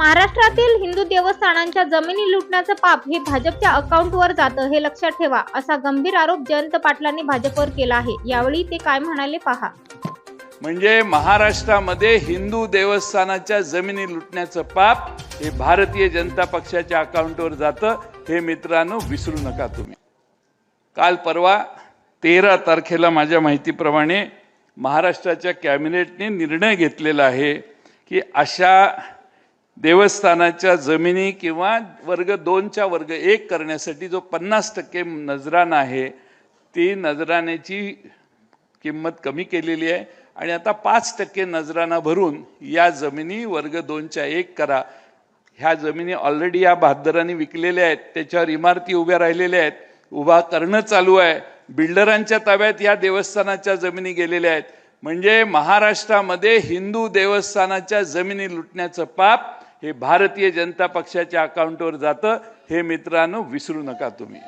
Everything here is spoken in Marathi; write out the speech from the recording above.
महाराष्ट्रातील हिंदू देवस्थानांच्या जमिनी लुटण्याचं पाप हे भाजपच्या अकाउंटवर जातं हे लक्षात ठेवा असा गंभीर आरोप जयंत पाटलांनी भाजपवर केला आहे. यावेळी ते काय म्हणाले पहा. म्हणजे महाराष्ट्रामध्ये हिंदू देवस्थानाच्या जमिनी लुटण्याचं पाप हे भारतीय जनता पक्षाच्या अकाउंटवर जातं हे मित्रांनो विसरू नका तुम्ही. काल परवा तेरा तारखेला माझ्या माहितीप्रमाणे महाराष्ट्राच्या कॅबिनेटने निर्णय घेतलेला आहे की अशा देवस्थानाच्या जमिनी किंवा वर्ग दोनच्या वर्ग एक करण्यासाठी जो पन्नास टक्के नजराणा आहे ती नजराण्याची किंमत कमी केलेली आहे. आणि आता पाच टक्के नजराणा भरून या जमिनी वर्ग दोनच्या एक करा. ह्या जमिनी ऑलरेडी या बहादरांनी विकलेल्या आहेत त्याच्यावर इमारती उभ्या राहिलेल्या आहेत उभा करणं चालू आहे. बिल्डरांच्या ताब्यात या देवस्थानाच्या जमिनी गेलेल्या आहेत. म्हणजे महाराष्ट्रामध्ये हिंदू देवस्थानाच्या जमिनी लुटण्याचं पाप हे भारतीय जनता पक्षाच्या अकाउंटवर जातं. हे मित्रांनो विसरू नका तुम्ही.